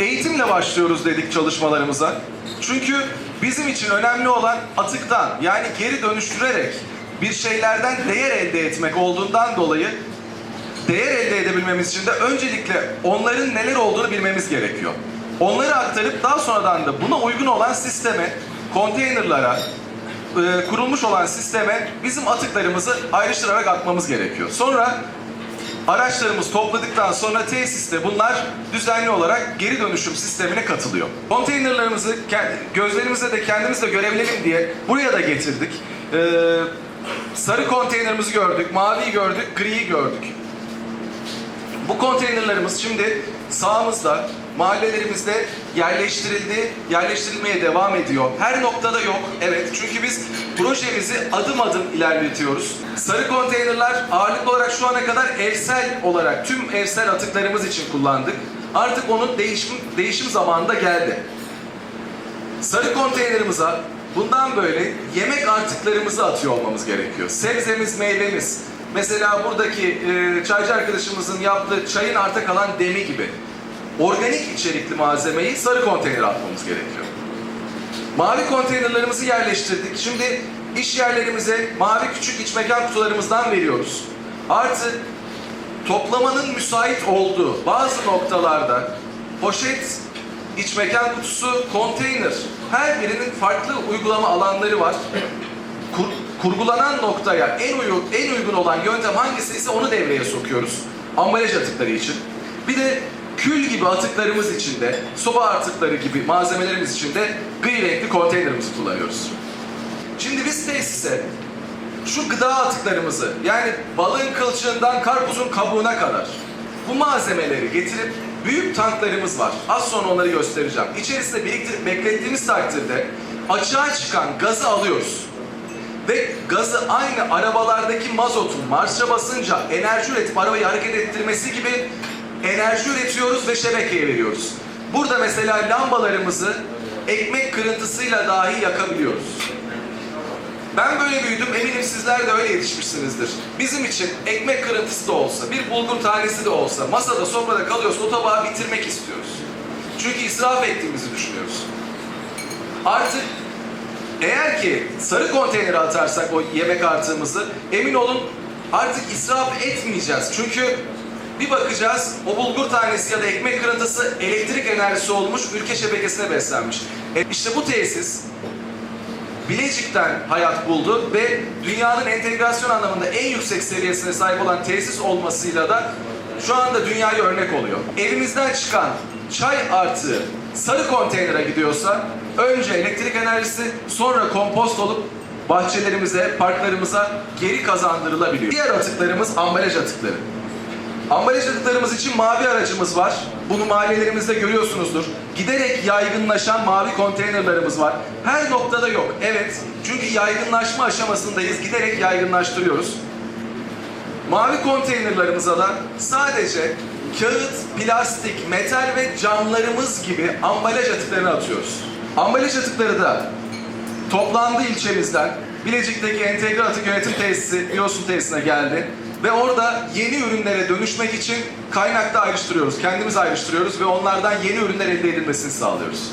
eğitimle başlıyoruz dedik çalışmalarımıza. Çünkü bizim için önemli olan atıktan yani geri dönüştürerek bir şeylerden değer elde etmek olduğundan dolayı değer elde edebilmemiz için de öncelikle onların neler olduğunu bilmemiz gerekiyor. Onları aktarıp daha sonradan da buna uygun olan sisteme, konteynerlara, e, kurulmuş olan sisteme bizim atıklarımızı ayrıştırarak atmamız gerekiyor. Sonra araçlarımız topladıktan sonra tesiste bunlar düzenli olarak geri dönüşüm sistemine katılıyor. Konteynerlarımızı gözlerimizle de kendimizle görevlerim diye buraya da getirdik. Ee, sarı konteynerimizi gördük, maviyi gördük, griyi gördük. Bu konteynerlarımız şimdi sağımızda, mahallelerimizde yerleştirildi, yerleştirilmeye devam ediyor. Her noktada yok, evet. Çünkü biz projemizi adım adım ilerletiyoruz. Sarı konteynerler ağırlıklı olarak şu ana kadar evsel olarak tüm evsel atıklarımız için kullandık. Artık onun değişim, değişim zamanı da geldi. Sarı konteynerimize bundan böyle yemek artıklarımızı atıyor olmamız gerekiyor. Sebzemiz, meyvemiz. Mesela buradaki e, çaycı arkadaşımızın yaptığı çayın arta kalan demi gibi. Organik içerikli malzemeyi sarı konteynere atmamız gerekiyor. Mavi konteynerlarımızı yerleştirdik. Şimdi iş yerlerimize mavi küçük iç mekan kutularımızdan veriyoruz. Artı toplamanın müsait olduğu bazı noktalarda poşet, iç mekan kutusu, konteyner her birinin farklı uygulama alanları var. Kur- kurgulanan noktaya en uygun, en uygun olan yöntem hangisi ise onu devreye sokuyoruz. Ambalaj atıkları için. Bir de kül gibi atıklarımız için de, soba atıkları gibi malzemelerimiz için de gri renkli konteynerimizi kullanıyoruz. Şimdi biz tesise şu gıda atıklarımızı yani balığın kılçığından karpuzun kabuğuna kadar bu malzemeleri getirip büyük tanklarımız var. Az sonra onları göstereceğim. İçerisinde biriktir, beklettiğimiz takdirde açığa çıkan gazı alıyoruz. Ve gazı aynı arabalardaki mazotun marşa basınca enerji üretip arabayı hareket ettirmesi gibi enerji üretiyoruz ve şebekeye veriyoruz. Burada mesela lambalarımızı ekmek kırıntısıyla dahi yakabiliyoruz. Ben böyle büyüdüm, eminim sizler de öyle yetişmişsinizdir. Bizim için ekmek kırıntısı da olsa, bir bulgur tanesi de olsa, masada, sofrada kalıyorsa o tabağı bitirmek istiyoruz. Çünkü israf ettiğimizi düşünüyoruz. Artık eğer ki sarı konteynere atarsak o yemek artığımızı, emin olun artık israf etmeyeceğiz. Çünkü bir bakacağız, o bulgur tanesi ya da ekmek kırıntısı elektrik enerjisi olmuş, ülke şebekesine beslenmiş. E işte bu tesis Bilecik'ten hayat buldu ve dünyanın entegrasyon anlamında en yüksek seviyesine sahip olan tesis olmasıyla da şu anda dünyaya örnek oluyor. Evimizden çıkan çay artığı sarı konteynere gidiyorsa önce elektrik enerjisi sonra kompost olup bahçelerimize, parklarımıza geri kazandırılabiliyor. Diğer atıklarımız ambalaj atıkları. Ambalaj atıklarımız için mavi aracımız var. Bunu mahallelerimizde görüyorsunuzdur. Giderek yaygınlaşan mavi konteynerlarımız var. Her noktada yok. Evet. Çünkü yaygınlaşma aşamasındayız. Giderek yaygınlaştırıyoruz. Mavi konteynerlarımıza da sadece kağıt, plastik, metal ve camlarımız gibi ambalaj atıklarını atıyoruz. Ambalaj atıkları da toplandı ilçemizden Bilecik'teki Entegre Atık Yönetim Tesisi, Biosun tesisine geldi. Ve orada yeni ürünlere dönüşmek için kaynakta ayrıştırıyoruz. Kendimiz ayrıştırıyoruz ve onlardan yeni ürünler elde edilmesini sağlıyoruz.